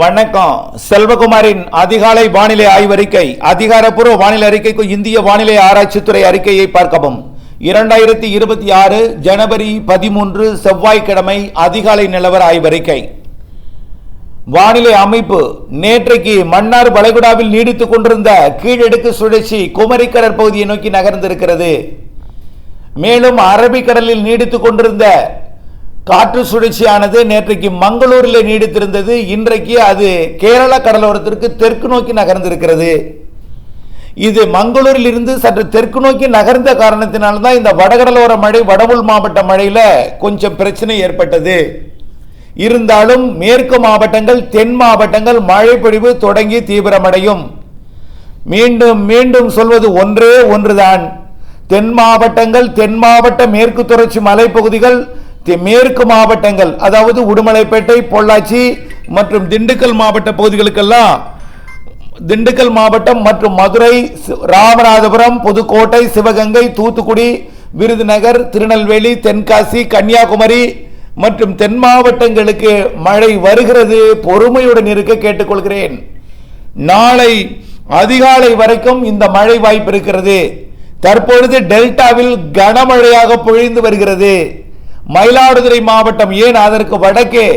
வணக்கம். செல்வகுமாரின் அதிகாலை வானிலை ஆய்வறிக்கை அதிகாரப்பூர்வ வானிலை அறிக்கைக்கு இந்திய வானிலை ஆராய்ச்சித்துறை அறிக்கையை பார்க்கவும். இரண்டாயிரத்தி இருபத்தி ஆறு ஜனவரி பதிமூன்று செவ்வாய்க்கிழமை அதிகாலை நிலவர ஆய்வறிக்கை. வானிலை அமைப்பு நேற்றைக்கு மன்னார் வளைகுடாவில் நீடித்துக் கொண்டிருந்த கீழடுக்கு சுழற்சி குமரிக்கடற் பகுதியை நோக்கி நகர்ந்திருக்கிறது. மேலும் அரபிக்கடலில் நீடித்துக் கொண்டிருந்த காற்று சுழற்சியானது நேற்றைக்கு மங்களூரில் நீடித்திருந்தது. இன்றைக்கு அது கேரள கடலோரத்திற்கு தெற்கு நோக்கி நகர்ந்திருக்கிறது. இது மங்களூரில் இருந்து சற்று தெற்கு நோக்கி நகர்ந்த காரணத்தினால்தான் இந்த வடகடலோர மழை வடவுள் மாவட்ட மழையில் கொஞ்சம் பிரச்சனை ஏற்பட்டது. இருந்தாலும் மேற்கு மாவட்டங்கள் தென் மாவட்டங்கள் மழை பொழிவு தொடங்கி தீவிரமடையும். மீண்டும் மீண்டும் சொல்வது ஒன்றே ஒன்றுதான். தென் மாவட்டங்கள் தென் மாவட்ட மேற்கு தொடர்ச்சி மலைப்பகுதிகள் மேற்கு மாவட்டங்கள் அதாவது உடுமலைப்பேட்டை பொள்ளாச்சி மற்றும் திண்டுக்கல் மாவட்ட பகுதிகளுக்கெல்லாம் திண்டுக்கல் மாவட்டம் மற்றும் மதுரை ராமநாதபுரம் புதுக்கோட்டை சிவகங்கை தூத்துக்குடி விருதுநகர் திருநெல்வேலி தென்காசி கன்னியாகுமரி மற்றும் தென் மாவட்டங்களுக்கு மழை வருகிறது பொறுமையுடன் இருக்க கேட்டுக்கொள்கிறேன். நாளை அதிகாலை வரைக்கும் இந்த மழை வாய்ப்பு இருக்கிறது. தற்பொழுது டெல்டாவில் கனமழையாக பொழிந்து வருகிறது. மயிலாடுதுறை மாவட்டம் ஏன் அதற்கு வடக்கே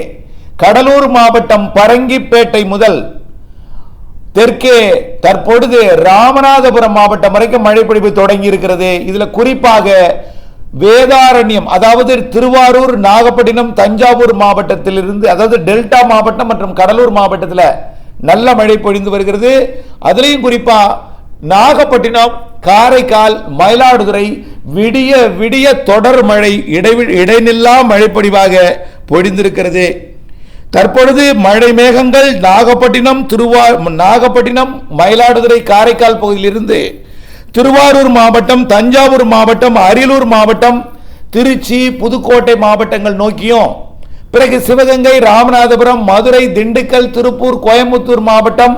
கடலூர் மாவட்டம் பரங்கிப்பேட்டை முதல் தெற்கே தற்பொழுது ராமநாதபுரம் மாவட்டம் வரைக்கும் மழை பொழிவு தொடங்கி இருக்கிறது. இதில் குறிப்பாக வேதாரண்யம் அதாவது திருவாரூர் நாகப்பட்டினம் தஞ்சாவூர் மாவட்டத்திலிருந்து அதாவது டெல்டா மாவட்டம் மற்றும் கடலூர் மாவட்டத்தில் நல்ல மழை பொழிந்து வருகிறது. அதுலேயும் குறிப்பாக நாகப்பட்டினம் காரைக்கால் மயிலாடுதுறை விடிய விடிய தொடர் மழை இடைவி இடைநில்லா மழைப்பொழிவாக பொழிந்திருக்கிறது. தற்பொழுது மழை மேகங்கள் நாகப்பட்டினம் திருவா நாகப்பட்டினம் மயிலாடுதுறை காரைக்கால் பகுதியிலிருந்து திருவாரூர் மாவட்டம் தஞ்சாவூர் மாவட்டம் அரியலூர் மாவட்டம் திருச்சி புதுக்கோட்டை மாவட்டங்கள் நோக்கியும் பிறகு சிவகங்கை ராமநாதபுரம் மதுரை திண்டுக்கல் திருப்பூர் கோயம்புத்தூர் மாவட்டம்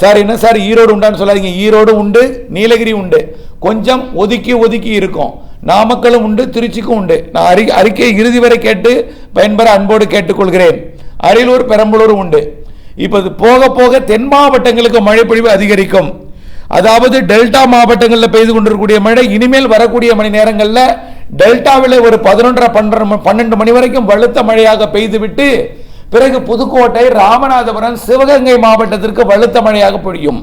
சார் என்ன சார் ஈரோடு உண்டான்னு சொல்லாதீங்க ஈரோடு உண்டு நீலகிரி உண்டு. கொஞ்சம் ஒதுக்கி ஒதுக்கி இருக்கும். நாமக்கலும் உண்டு திருச்சிக்கும் உண்டு. நான் அறி அறிக்கை இறுதி வரை கேட்டு பயன்பெற அன்போடு கேட்டுக்கொள்கிறேன். அரியலூர் பெரம்பலூர் உண்டு. இப்போ போக போக தென் மாவட்டங்களுக்கு மழைப்பொழிவு அதிகரிக்கும். அதாவது டெல்டா மாவட்டங்களில் பெய்து கொண்டிருக்கக்கூடிய மழை இனிமேல் வரக்கூடிய மணி நேரங்களில் டெல்டாவில் ஒரு பதினொன்றரை பன்னெண்டு பன்னெண்டு மணி வரைக்கும் வலுத்த மழையாக பெய்துவிட்டு பிறகு புதுக்கோட்டை ராமநாதபுரம் சிவகங்கை மாவட்டத்திற்கு வலுத்த மழையாக பொழியும்.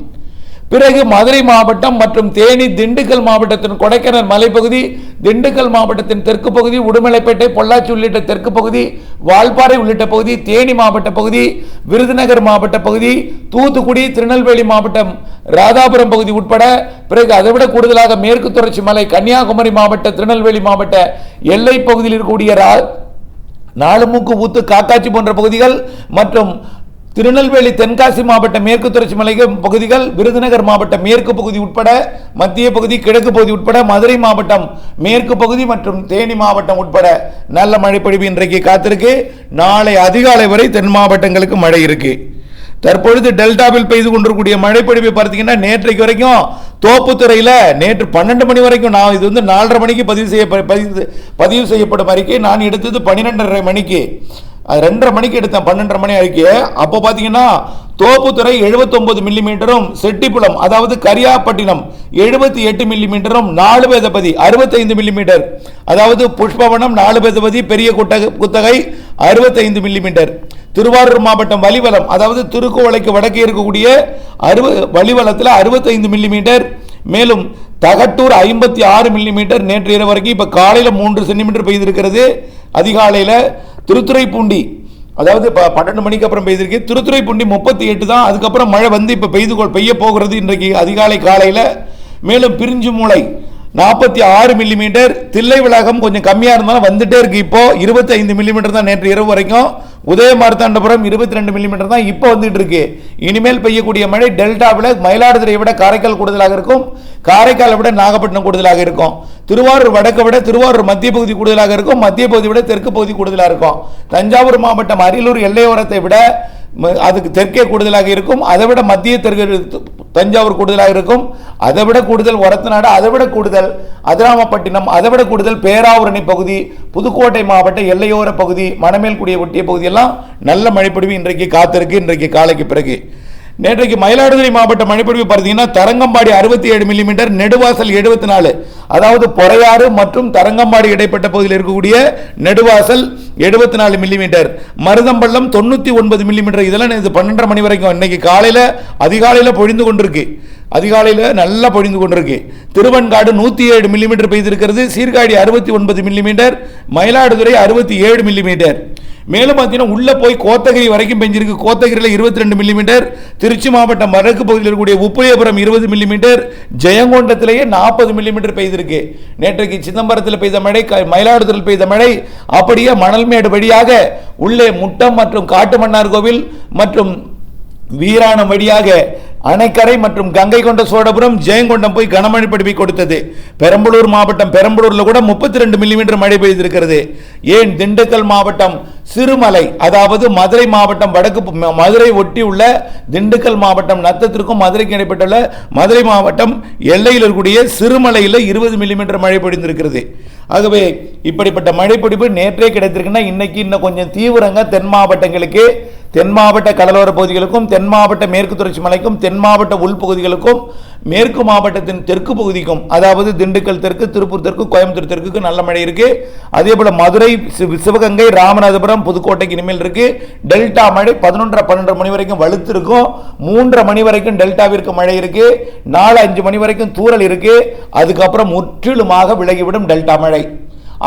பிறகு மதுரை மாவட்டம் மற்றும் தேனி திண்டுக்கல் மாவட்டத்தின் கொடைக்கானல் மலைப்பகுதி திண்டுக்கல் மாவட்டத்தின் தெற்கு பகுதி உடுமலைப்பேட்டை பொள்ளாச்சி உள்ளிட்ட தெற்கு பகுதி வால்பாறை உள்ளிட்ட பகுதி தேனி மாவட்ட பகுதி விருதுநகர் மாவட்ட பகுதி தூத்துக்குடி திருநெல்வேலி மாவட்டம் ராதாபுரம் பகுதி உட்பட பிறகு அதைவிட கூடுதலாக மேற்கு தொடர்ச்சி மலை கன்னியாகுமரி மாவட்ட திருநெல்வேலி மாவட்ட எல்லை பகுதியில் இருக்கக்கூடிய ரா- நாலுமூக்கு ஊத்து காக்காச்சி போன்ற பகுதிகள் மற்றும் திருநெல்வேலி தென்காசி மாவட்ட மேற்கு தொடர்ச்சி மலை பகுதிகள் விருதுநகர் மாவட்ட மேற்கு பகுதி உட்பட மத்திய பகுதி கிழக்கு பகுதி உட்பட மதுரை மாவட்டம் மேற்கு பகுதி மற்றும் தேனி மாவட்டம் உட்பட நல்ல மழைப்பொழிவு இன்றைக்கு காத்திருக்கு. நாளை அதிகாலை வரை தென் மாவட்டங்களுக்கு மழை இருக்கு. தற்பொழுது டெல்டாவில் பெய்து கொண்டிருக்கக்கூடிய மழைப்பொழிவை பார்த்தீங்கன்னா நேற்றைக்கு வரைக்கும் தோப்புத்துறையில் நேற்று பன்னெண்டு மணி வரைக்கும் நான் இது வந்து நாலரை மணிக்கு பதிவு செய்ய பதிவு பதிவு செய்யப்படும் அறிக்கை நான் எடுத்தது பன்னிரெண்டரை மணிக்கு. அது ரெண்டரை மணிக்கு எடுத்தேன் பன்னெண்டரை மணி அறிக்கையை அப்போ பார்த்தீங்கன்னா தோப்புத்துறை 79 மில்லிமீட்டரும் செட்டிப்புலம் அதாவது கரியாப்பட்டினம் எழுபத்தி எட்டு மில்லிமீட்டரும் நாலு பேதபதி அறுபத்தைந்து மில்லிமீட்டர். அதாவது புஷ்பவனம் நாலு பேதபதி பெரிய குட்டக குத்தகை அறுபத்தைந்து மில்லிமீட்டர். திருவாரூர் மாவட்டம் வலிவலம் அதாவது திருக்குவளைக்கு வடக்கே இருக்கக்கூடிய அறுப வலிவலத்தில் அறுபத்தைந்து மில்லிமீட்டர். மேலும் தகட்டூர் ஐம்பத்தி ஆறு மில்லிமீட்டர் நேற்று இரவு வரைக்கும் இப்போ காலையில் மூன்று சென்டிமீட்டர் பெய்திருக்கிறது. அதிகாலையில் திருத்துறைப்பூண்டி அதாவது இப்போ பன்னெண்டு மணிக்கு அப்புறம் பெய்திருக்கு. திருத்துறைப்பூண்டி முப்பத்தி எட்டு தான். அதுக்கப்புறம் மழை வந்து இப்போ பெய்து கொள் பெய்ய போகிறது இன்றைக்கு அதிகாலை காலையில். மேலும் பிரிஞ்சு மூளை. நாற்பத்தி ஆறு மில்லிமீட்டர் தில்லை விளாகம் கொஞ்சம் கம்மியாக இருந்தாலும் வந்துட்டே இருக்கு இப்போ. இருபத்தைந்து மில்லிமீட்டர் தான் நேற்று இரவு வரைக்கும். உதய மார்த்தாண்டபுரம் இருபத்தி ரெண்டு மில்லிமீட்டர் தான் இப்போ வந்துட்டு இருக்கு. இனிமேல் பெய்யக்கூடிய மழை டெல்டாவில் மயிலாடுதுறையை விட காரைக்கால் கூடுதலாக இருக்கும். காரைக்காலை விட நாகப்பட்டினம் கூடுதலாக இருக்கும். திருவாரூர் வடக்கை விட திருவாரூர் மத்திய பகுதி கூடுதலாக இருக்கும். மத்திய பகுதி விட தெற்கு பகுதி கூடுதலாக இருக்கும். தஞ்சாவூர் மாவட்டம் அரியலூர் எல்லையோரத்தை விட அதுக்கு தெற்கே கூடுதலாக இருக்கும். அதை விட மத்திய தெற்கு தஞ்சாவூர் கூடுதலாக இருக்கும். அதை விட கூடுதல் ஒரத்தநாடு அதை விட கூடுதல் அதிராமப்பட்டினம் அதை விட கூடுதல் பேராவூரணி பகுதி புதுக்கோட்டை மாவட்ட எல்லையோர பகுதி மணமேல்குடியை ஒட்டிய பகுதியெல்லாம் நல்ல மழைப்பொழிவு இன்றைக்கு காத்திருக்கு. இன்றைக்கு காலைக்கு பிறகு நேற்றைக்கு மயிலாடுதுறை மாவட்ட மழைப்பொழிவு பார்த்தீங்கன்னா தரங்கம்பாடி அறுபத்தி ஏழு மில்லிமீட்டர் நெடுவாசல் எழுபத்தி நாலு அதாவது பொறையாறு மற்றும் தரங்கம்பாடி இடைப்பட்ட பகுதியில் இருக்கக்கூடிய நெடுவாசல் எழுபத்தி நாலு மில்லிமீட்டர் மருதம்பள்ளம் தொண்ணூற்றி ஒன்பது மில்லிமீட்டர் இதெல்லாம் இது பன்னெண்டரை மணி வரைக்கும். இன்னைக்கு காலையில் அதிகாலையில் பொழிந்து கொண்டிருக்கு. அதிகாலையில் நல்லா பொழிந்து கொண்டிருக்கு. திருவன்காடு நூற்றி ஏழு மில்லிமீட்டர் பெய்திருக்கிறது. சீர்காழி அறுபத்தி ஒன்பது மில்லிமீட்டர் மயிலாடுதுறை அறுபத்தி ஏழு மில்லிமீட்டர் மேலும் பார்த்தீங்கன்னா உள்ள போய் கோத்தகிரி வரைக்கும் பெஞ்சிருக்கு. கோத்தகிரியில் இருபத்தி ரெண்டு மில்லிமீட்டர் திருச்சி மாவட்டம் வடக்கு பகுதியில் இருக்கக்கூடிய உப்பயபுரம் இருபது மில்லிமீட்டர் ஜெயங்கொண்டத்திலேயே நாற்பது மில்லிமீட்டர் பெய்திருக்கு. நேற்றைக்கு சிதம்பரத்தில் பெய்த மழை க- மயிலாடுதுறையில் பெய்த மழை அப்படியே மணல்மேடு வழியாக உள்ளே முட்டம் மற்றும் காட்டுமன்னார் கோவில் மற்றும் வீராணம் வழியாக அணைக்கரை மற்றும் கங்கை கொண்ட சோழபுரம் ஜெயங்கொண்டம் போய் கனமழை பிடிப்பை கொடுத்தது. பெரம்பலூர் மாவட்டம் பெரம்பலூரில் கூட முப்பத்தி ரெண்டு மில்லிமீட்டர் மழை பெய்திருக்கிறது. ஏன்? திண்டுக்கல் மாவட்டம் சிறுமலை அதாவது மதுரை மாவட்டம் வடக்கு மதுரை ஒட்டி உள்ள திண்டுக்கல் மாவட்டம் நத்தத்திற்கும் மதுரைக்கு இடைப்பட்டுள்ள மதுரை மாவட்டம் எல்லையில் இருக்கக்கூடிய சிறுமலையில் இருபது மில்லிமீட்டர் மழை பொழிந்திருக்கிறது. ஆகவே இப்படிப்பட்ட மழைப்பிடிப்பு நேற்றே கிடைத்திருக்குன்னா இன்னைக்கு இன்னும் கொஞ்சம் தீவிரங்க தென் மாவட்டங்களுக்கு தென் மாவட்ட கடலோர பகுதிகளுக்கும் தென் மாவட்ட மேற்கு தொடர்ச்சி மலைக்கும் தென் மாவட்ட உள்பகுதிகளுக்கும் மேற்கு மாவட்டத்தின் தெற்கு பகுதிக்கும் அதாவது திண்டுக்கல் தெற்கு திருப்பூர் தெற்கு கோயம்புத்தூர் தெற்குக்கு நல்ல மழை இருக்கு. அதே போல மதுரை சிவகங்கை ராமநாதபுரம் புதுக்கோட்டைக்கு இனிமேல் இருக்கு. டெல்டா மழை பதினொன்றரை பன்னெண்டரை மணி வரைக்கும் வலுத்து இருக்கும் மூன்றரை மணி வரைக்கும் டெல்டாவிற்கு மழை இருக்கு. நாலு அஞ்சு மணி வரைக்கும் தூறல் இருக்கு. அதுக்கப்புறம் முற்றிலுமாக விலகிவிடும் டெல்டா மழை.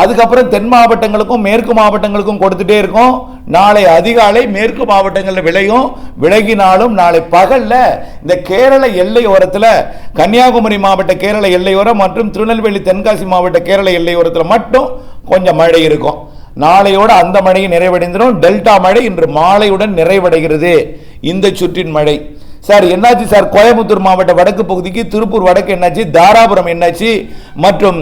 அதுக்கப்புறம் தென் மாவட்டங்களுக்கும் மேற்கு மாவட்டங்களுக்கும் கொடுத்துட்டே இருக்கும். நாளை அதிகாலை மேற்கு மாவட்டங்களில் விளையும். விலகினாலும் நாளை பகலில் இந்த கேரள எல்லையோரத்தில் கன்னியாகுமரி மாவட்ட கேரள எல்லையோரம் மற்றும் திருநெல்வேலி தென்காசி மாவட்ட கேரள எல்லையோரத்தில் மட்டும் கொஞ்சம் மழை இருக்கும். நாளையோட அந்த மழையை நிறைவடைந்துடும் டெல்டா மழை இன்று மாலையுடன் நிறைவடைகிறது. இந்த சுற்றின் மழை. சார் என்னாச்சு சார்? கோயம்புத்தூர் மாவட்ட வடக்கு பகுதிக்கு திருப்பூர் வடக்கு என்னாச்சு? தாராபுரம் என்னாச்சு? மற்றும்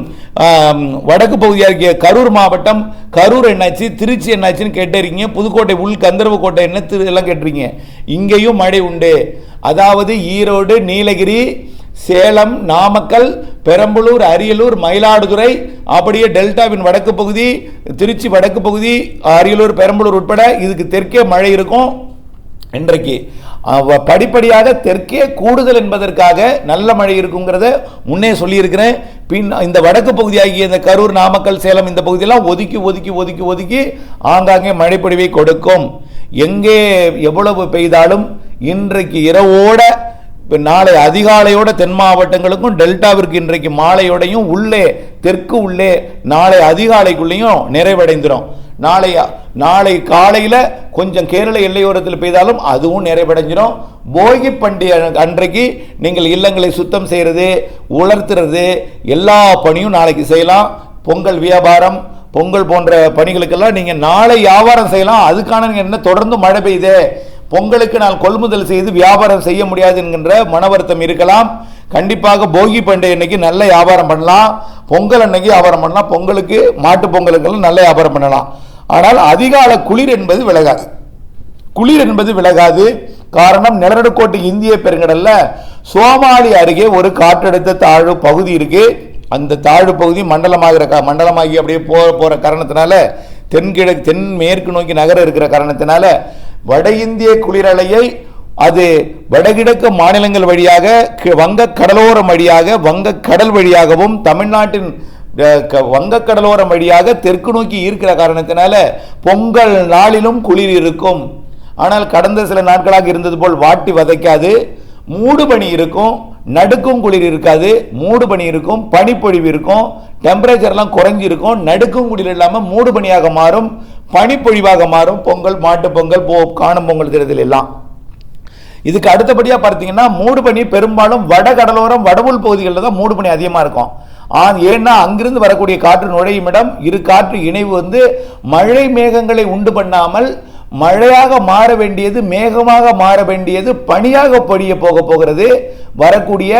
வடக்கு பகுதியாக இருக்கிய கரூர் மாவட்டம் கரூர் என்னாச்சு? திருச்சி என்னாச்சுன்னு கேட்டிருக்கீங்க புதுக்கோட்டை உள் கந்தர்வ கோட்டை என்ன திரு எல்லாம் கேட்டிருக்கீங்க இங்கேயும் மழை உண்டு. அதாவது ஈரோடு நீலகிரி சேலம் நாமக்கல் பெரம்பலூர் அரியலூர் மயிலாடுதுறை அப்படியே டெல்டாவின் வடக்கு பகுதி திருச்சி வடக்கு பகுதி அரியலூர் பெரம்பலூர் உட்பட இதுக்கு தெற்கே மழை இருக்கும். இன்றைக்கு படிப்படியாக தெற்கே கூடுதல் என்பதற்காக நல்ல மழை இருக்குங்கிறத முன்னே சொல்லியிருக்கிறேன். பின் இந்த வடக்கு பகுதியாகிய இந்த கரூர் நாமக்கல் சேலம் இந்த பகுதியெல்லாம் ஒதுக்கி ஒதுக்கி ஒதுக்கி ஒதுக்கி ஆங்காங்கே மழைப்பொழிவை கொடுக்கும். எங்கே எவ்வளவு பெய்தாலும் இன்றைக்கு இரவோட இப்போ நாளை அதிகாலையோட தென் மாவட்டங்களுக்கும் டெல்டாவிற்கு இன்றைக்கு மாலையோடையும் உள்ளே தெற்கு உள்ளே நாளை அதிகாலைக்குள்ளேயும் நிறைவடைந்துடும் நாளை நாளை காலையில் கொஞ்சம் கேரள எல்லையோரத்தில் பெய்தாலும் அதுவும் நிறைவடைஞ்சிடும் போகி பண்டிகை அன்றைக்கு நீங்கள் இல்லங்களை சுத்தம் செய்கிறது உலர்த்துறது எல்லா பணியும் நாளைக்கு செய்யலாம். பொங்கல் வியாபாரம் பொங்கல் போன்ற பணிகளுக்கெல்லாம் நீங்கள் நாளை வியாபாரம் செய்யலாம். அதுக்கான நீங்கள் என்ன தொடர்ந்து மழை பெய்யுதே? பொங்கலுக்கு நான் கொள்முதல் செய்து வியாபாரம் செய்ய முடியாது என்கின்ற மன வருத்தம் இருக்கலாம். கண்டிப்பாக போகி பண்டிகை அன்னைக்கு நல்ல வியாபாரம் பண்ணலாம். பொங்கல் அன்னைக்கு வியாபாரம் பண்ணலாம். பொங்கலுக்கு மாட்டு பொங்கலுக்கெல்லாம் நல்ல வியாபாரம் பண்ணலாம். ஆனால் அதிகால குளிர் என்பது விலகாது. குளிர் என்பது விலகாது. காரணம் நிலநடுக்கோட்டு இந்திய பெருங்கடல்ல சோமாலி அருகே ஒரு காற்றழுத்த தாழ்வு பகுதி இருக்கு. அந்த தாழ்வு பகுதி மண்டலமாகிற மண்டலமாகி அப்படியே போற போற காரணத்தினால தென்கிழக்கு தென் மேற்கு நோக்கி நகர இருக்கிற காரணத்தினால வட இந்திய குளிரலையை அது வடகிழக்கு மாநிலங்கள் வழியாக கி- வங்கக் கடலோரம் வழியாக வங்க கடல் வழியாகவும் தமிழ்நாட்டின் வங்க க- கடலோரம் வழியாக தெற்கு நோக்கி ஈர்க்கிற காரணத்தினால பொங்கல் நாளிலும் குளிர் இருக்கும். ஆனால் கடந்த சில நாட்களாக இருந்தது போல் வாட்டி வதைக்காது. மூடுபனி இருக்கும் நடுக்கும் குளிர் இருக்காது. மூடு பனி இருக்கும் பனிப்பொழிவு இருக்கும் டெம்பரேச்சர்லாம் குறைஞ்சிருக்கும் நடுக்கும் குளிர் இல்லாமல் மூடு பனியாக மாறும் பனிப்பொழிவாக மாறும். பொங்கல் மாட்டு பொங்கல் போ காணும் பொங்கல் தினத்தில் எல்லாம். இதுக்கு அடுத்தபடியாக பார்த்தீங்கன்னா மூடுபனி பெரும்பாலும் வட கடலோரம் வடவுள் பகுதிகளில் தான் மூடுபனி அதிகமாக இருக்கும். ஏன்னா அங்கிருந்து வரக்கூடிய காற்று நுழையும் இடம் இரு காற்று இணைவு வந்து மழை மேகங்களை உண்டு பண்ணாமல் மழையாக மாற வேண்டியது மேகமாக மாற வேண்டியது பனியாக பொடிய போக போகிறது. வரக்கூடிய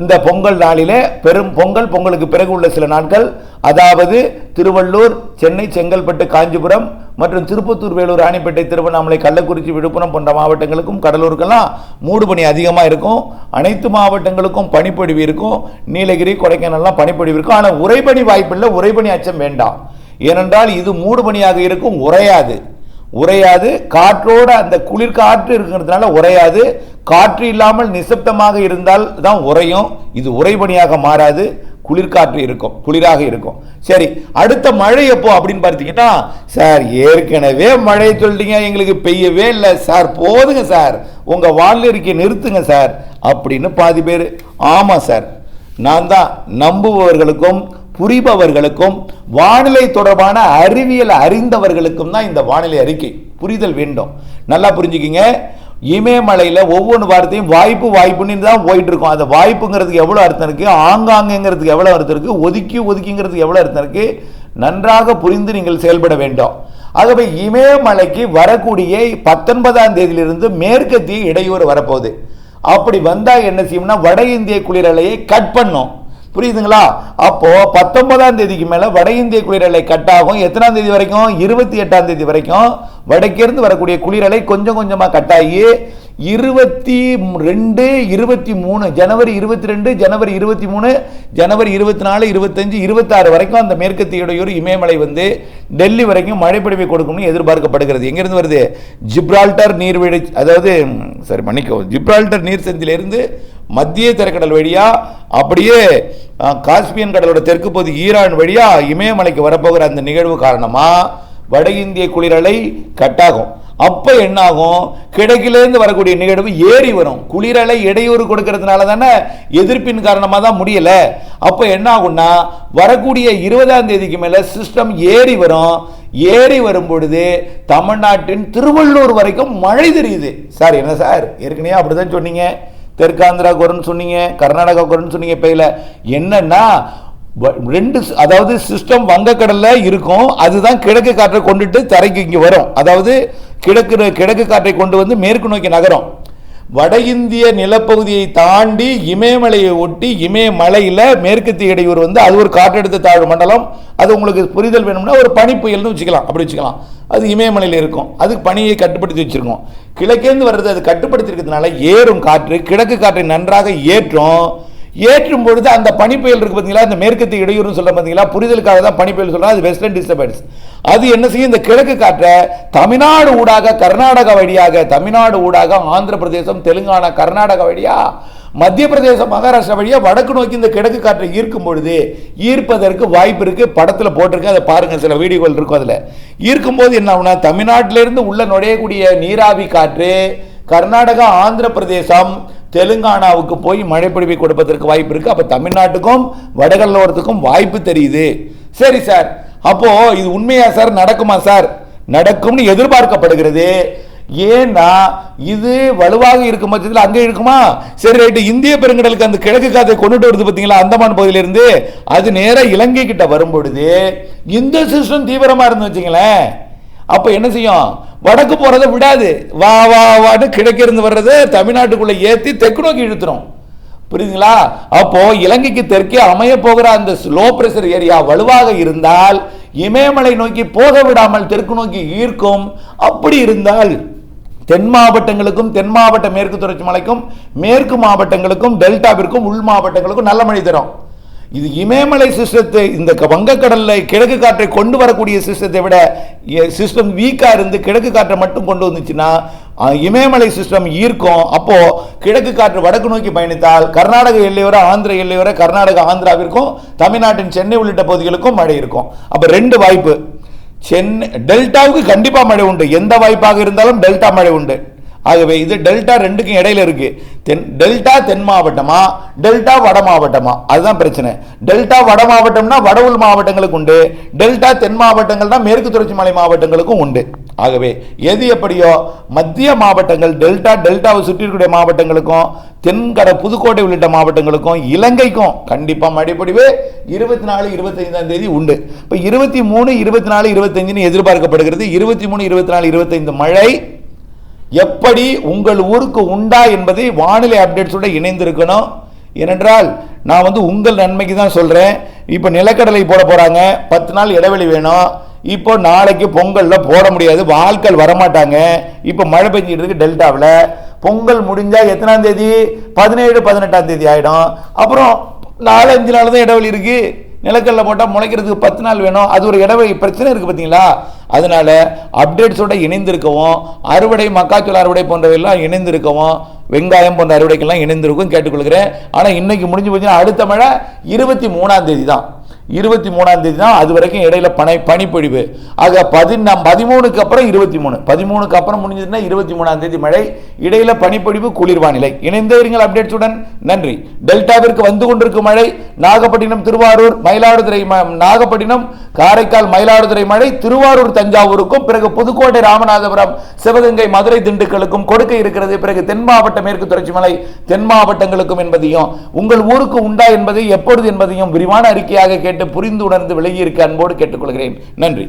இந்த பொங்கல் நாளிலே பெரும் பொங்கல் பொங்கலுக்கு பிறகு உள்ள சில நாட்கள் அதாவது திருவள்ளூர் சென்னை செங்கல்பட்டு காஞ்சிபுரம் மற்றும் திருப்பத்தூர் வேலூர் ராணிப்பேட்டை திருவண்ணாமலை கள்ளக்குறிச்சி விழுப்புரம் போன்ற மாவட்டங்களுக்கும் கடலூருக்கெல்லாம் மூடுபனி அதிகமாக இருக்கும். அனைத்து மாவட்டங்களுக்கும் பனிப்பொழிவு இருக்கும். நீலகிரி கொடைக்கானல்லாம் பனிப்பொழிவு இருக்கும். ஆனால் உறைபனி வாய்ப்பில்லை. உறைபனி அச்சம் வேண்டாம். ஏனென்றால் இது மூடுபனியாக இருக்கும். உறையாது. உறையாது. காற்றோட அந்த குளிர் காற்று இருக்கிறதுனால உறையாது. காற்று இல்லாமல் நிசப்தமாக இருந்தால் தான் உறையும். இது உறைபனியாக மாறாது. குளிர்காற்று இருக்கும் குளிராக இருக்கும். சரி அடுத்த மழை எப்போ அப்படின்னு பார்த்தீங்கன்னா சார் ஏற்கனவே மழை சொல்லிட்டீங்க எங்களுக்கு பெய்யவே இல்லை. சார் போதுங்க சார். உங்கள் வானிலை நிறுத்துங்க சார் அப்படின்னு பாதி பேர். ஆமாம் சார் நான் தான் நம்புபவர்களுக்கும் புரிபவர்களுக்கும் வானிலை தொடர்பான அறிவியல் அறிந்தவர்களுக்கும் தான் இந்த வானிலை அறிக்கை புரிதல் வேண்டும். நல்லா புரிஞ்சுக்கிங்க. இமயமலையில் ஒவ்வொன்று வார்த்தையும் வாய்ப்பு வாய்ப்புன்னு தான் போயிட்டு இருக்கோம் அந்த வாய்ப்புங்கிறதுக்கு எவ்வளோ அர்த்தம் இருக்குது ஆங்காங்கிறதுக்கு எவ்வளோ அர்த்தம் இருக்குது ஒதுக்கி ஒதுக்கிங்கிறதுக்கு எவ்வளோ அர்த்தம் இருக்குது நன்றாக புரிந்து நீங்கள் செயல்பட வேண்டும். ஆகவே இமயமலைக்கு வரக்கூடிய பத்தொன்பதாம் தேதியிலிருந்து மேற்கத்திய இடையூறு வரப்போகுது. அப்படி வந்தால் என்ன செய்யும்னா வட இந்திய குளிரலையை கட் பண்ணும். புரியுதுங்களா? அப்போ பத்தொன்பதாம் தேதிக்கு மேல வட இந்திய குளிரலை கட் ஆகும். எத்தனாம் தேதி வரைக்கும்? இருபத்தி எட்டாம் தேதி வரைக்கும் வடக்கிருந்து வரக்கூடிய குளிரலை கொஞ்சம் கொஞ்சமா கட் ஆகி இருபத்தி ரெண்டு இருபத்தி மூணு ஜனவரி இருபத்தி ரெண்டு ஜனவரி இருபத்தி மூணு ஜனவரி இருபத்தி நாலு இருபத்தஞ்சு இருபத்தாறு வரைக்கும் அந்த மேற்கத்தியுடையூர் இமயமலை வந்து டெல்லி வரைக்கும் மழைப்படிவை கொடுக்கும்னு எதிர்பார்க்கப்படுகிறது. எங்கேருந்து வருது? ஜிப்ரால்டர் நீர்வீழ்ச்சி அதாவது சரி மன்னிக்கவும். ஜிப்ரால்டர் நீர் சந்திலிருந்து மத்திய திரைக்கடல் வழியாக அப்படியே காஸ்பியன் கடலோட தெற்கு பகுதி ஈரான் வழியாக இமயமலைக்கு வரப்போகிற அந்த நிகழ்வு காரணமாக வட இந்திய குளிரலை கட்டாகும். அப்போ என்ன ஆகும் கிழக்கிலேருந்து வரக்கூடிய நிகழ்வு ஏறி வரும். குளிரலை இடையூறு கொடுக்கறதுனால தானே எதிர்ப்பின் காரணமாக தான் முடியலை. அப்போ என்ன ஆகும்னா வரக்கூடிய இருபதாம் தேதிக்கு மேலே சிஸ்டம் ஏறி வரும். ஏறி வரும் பொழுது தமிழ்நாட்டின் திருவள்ளூர் வரைக்கும் மழை தெரியுது. சார் என்ன சார்? ஏற்கனவே அப்படிதான் சொன்னீங்க. தெற்காந்திரா குரன்னு சொன்னீங்க கர்நாடகா குரன்னு சொன்னீங்க பெயில. என்னன்னா வ- ரெண்டு அதாவது சிஸ்டம் வங்கக்கடலில் இருக்கும் அதுதான் கிழக்கு காற்றை கொண்டுட்டு தரைக்கு இங்கே வரும். அதாவது கிழக்கு கிழக்கு காற்றை கொண்டு வந்து மேற்கு நோக்கி நகரும். வட இந்திய நிலப்பகுதியை தாண்டி இமயமலையை ஒட்டி இமயமலையில் மேற்கத்திய இடையூறு வந்து அது ஒரு காற்றழுத்த தாழ்வு மண்டலம். அது உங்களுக்கு புரிதல் வேணும்னா ஒரு பனி புயல்னு வச்சுக்கலாம். அப்படி வச்சுக்கலாம். அது இமயமலையில் இருக்கும். அதுக்கு பனியை கட்டுப்படுத்தி வச்சுருக்கோம். கிழக்கேந்து வர்றது அது கட்டுப்படுத்தி ஏறும் காற்று கிழக்கு காற்றை நன்றாக ஏற்றும். ஏற்றும் பொழுது அந்த பனிப்புயல் இருக்குது பார்த்தீங்களா இந்த மேற்கத்திய இடையூறுன்னு சொல்ல பார்த்தீங்களா புரிதலுக்காக தான் பனிப்புயல் சொல்றோம் அது வெஸ்டர்ன் டிஸ்டர்பன்ஸ் அது என்ன செய்யும்? இந்த கிழக்கு காற்றை தமிழ்நாடு ஊடாக கர்நாடகா வழியாக தமிழ்நாடு ஊடாக ஆந்திர பிரதேசம் தெலுங்கானா கர்நாடகா வழியாக மத்திய பிரதேசம் மகாராஷ்டிரா வழியா வடக்கு நோக்கி இந்த கிழக்கு காற்றை ஈர்க்கும் பொழுது ஈர்ப்பதற்கு வாய்ப்பு இருக்குது படத்தில் போட்டிருக்கு அதை பாருங்கள் சில வீடியோகள் இருக்கும் அதில். ஈர்க்கும் போது என்ன ஆகும்னா தமிழ்நாட்டிலேருந்து உள்ள நுழையக்கூடிய நீராவி காற்று கர்நாடகா ஆந்திர பிரதேசம் தெலுங்கானாவுக்கு போய் மழை பொழிவை கொடுப்பதற்கு வாய்ப்பு இருக்குது அப்போ தமிழ்நாட்டுக்கும் வடகல்லோரத்துக்கும் வாய்ப்பு தெரியுது. சரி சார் அப்போது இது உண்மையா சார் நடக்குமா சார் நடக்கும்னு எதிர்பார்க்கப்படுகிறது. ஏன்னா இது வலுவாக இருக்கும் பட்சத்தில் அங்கே இருக்குமா? சரி ரைட்டு. இந்திய பெருங்கடலுக்கு அந்த கிழக்கு காத்தை கொண்டுட்டு வருது பார்த்தீங்களா அந்தமான் பகுதியிலிருந்து? அது நேராக இலங்கை கிட்ட வரும்பொழுது இந்த சிஸ்டம் தீவிரமாக இருந்து வச்சுங்களேன் அப்போ என்ன செய்யும்? வடக்கு போகிறத விடாது. வா வா வான்னு கிழக்கிருந்து வர்றதை தமிழ்நாட்டுக்குள்ளே ஏற்றி தெற்கு நோக்கி இழுத்துரும். புரியுதுங்களா? அப்போ இலங்கைக்கு தெற்கே அமைய போகிற அந்த ஸ்லோ பிரஷர் ஏரியா வலுவாக இருந்தால் இமயமலை நோக்கி போக விடாமல் தெற்கு நோக்கி ஈர்க்கும். அப்படி இருந்தால் தென் மாவட்டங்களுக்கும் தென் மாவட்ட மேற்கு தொடர்ச்சி மலைக்கும் மேற்கு மாவட்டங்களுக்கும் டெல்டாவிற்கும் உள் மாவட்டங்களுக்கும் நல்ல மழை தரும். இது இமயமலை சிஸ்டத்தை இந்த க- கிழக்கு காற்றை கொண்டு வரக்கூடிய சிஸ்டத்தை விட சிஸ்டம் வீக்காக இருந்து கிழக்கு காற்றை மட்டும் கொண்டு வந்துச்சுன்னா இமயமலை சிஸ்டம் ஈர்க்கும். அப்போது கிழக்கு காற்று வடக்கு நோக்கி பயணித்தால் கர்நாடக எல்லையோர ஆந்திர எல்லையோர கர்நாடகா ஆந்திராவிற்கும் தமிழ்நாட்டின் சென்னை உள்ளிட்ட பகுதிகளுக்கும் மழை இருக்கும். அப்போ ரெண்டு வாய்ப்பு. சென்னை டெல்டாவுக்கு கண்டிப்பாக மழை உண்டு. எந்த வாய்ப்பாக இருந்தாலும் டெல்டா மழை உண்டு. ஆகவே இது டெல்டா ரெண்டுக்கும் இடையில இருக்கு. தென் டெல்டா தென் மாவட்டமா? டெல்டா வட மாவட்டமா? அதுதான் பிரச்சனை. டெல்டா வட மாவட்டம்னா வட உள் மாவட்டங்களுக்கு உண்டு. டெல்டா தென் மாவட்டங்கள்னா மேற்கு தொடர்ச்சி மலை மாவட்டங்களுக்கும் உண்டு. ஆகவே எது எப்படியோ மத்திய மாவட்டங்கள் டெல்டா டெல்டாவை சுற்றி இருக்கக்கூடிய மாவட்டங்களுக்கும் தென்கட புதுக்கோட்டை உள்ளிட்ட மாவட்டங்களுக்கும் இலங்கைக்கும் கண்டிப்பாக மடிப்படிவே இருபத்தி நாலு இருபத்தைந்தாம் தேதி உண்டு. இப்போ இருபத்தி மூணு இருபத்தி நாலு இருபத்தஞ்சுன்னு எதிர்பார்க்கப்படுகிறது. இருபத்தி மூணு இருபத்தி நாலு இருபத்தைந்து மழை எப்படி உங்கள் ஊருக்கு உண்டா என்பதை வானிலை அப்டேட்ஸோட இணைந்திருக்கணும். ஏனென்றால் நான் வந்து உங்கள் நன்மைக்கு தான் சொல்கிறேன் இப்போ நிலக்கடலை போட போகிறாங்க பத்து நாள் இடைவெளி வேணும். இப்போ நாளைக்கு பொங்கலில் போட முடியாது. ஆட்கள் வரமாட்டாங்க. இப்போ மழை பெஞ்சிக்கிட்டு இருக்கு டெல்டாவில். பொங்கல் முடிஞ்சால் எத்தனாம் தேதி? பதினேழு பதினெட்டாம் தேதி ஆகிடும் அப்புறம் நாலு அஞ்சு நாள் தான் இடைவெளி இருக்குது நிலக்கல்ல போட்டால் முளைக்கிறதுக்கு பத்து நாள் வேணும். அது ஒரு இடைவெளி பிரச்சனை இருக்குது பார்த்தீங்களா அதனால அப்டேட்ஸோட இணைந்திருக்கவும் அறுவடை மக்காச்சோள அறுவடை போன்றவையெல்லாம் இணைந்திருக்கவும் வெங்காயம் போன்ற அறுவடைக்கெல்லாம் இணைந்திருக்கும் கேட்டுக்கொள்கிறேன். ஆனால் இன்னைக்கு முடிஞ்சு போச்சுன்னா அடுத்த மழை இருபத்தி மூணாம் தேதி தான் இருபத்தி மூணாம் தேதி தான் அது வரைக்கும் இடையில பனை பனிப்பொழிவு. ஆக பதினா பதிமூணுக்கு அப்புறம் இருபத்தி மூணு. பதிமூணுக்கு அப்புறம் முடிஞ்சதுன்னா இருபத்தி மூணாம் தேதி மழை இடையில பனிப்பொழிவு குளிர் வானிலை இணைந்தே இருங்கள் அப்டேட்ஸுடன். நன்றி. டெல்டாவிற்கு வந்து கொண்டிருக்கும் மழை நாகப்பட்டினம் திருவாரூர் மயிலாடுதுறை நாகப்பட்டினம் காரைக்கால் மயிலாடுதுறை மழை திருவாரூர் தஞ்சாவூருக்கும் பிறகு புதுக்கோட்டை ராமநாதபுரம் சிவகங்கை மதுரை திண்டுக்கலுக்கும் கொடுக்க இருக்கிறது. பிறகு தென் மாவட்ட மேற்கு தொடர்ச்சி மலை தென் மாவட்டங்களுக்கும் என்பதையும் உங்கள் ஊருக்கு உண்டா என்பதை எப்பொழுது என்பதையும் விரிவான அறிக்கையாக கேட்டு புரிந்து உணர்ந்து விலகியிருக்க அன்போடு கேட்டுக்கொள்கிறேன். நன்றி.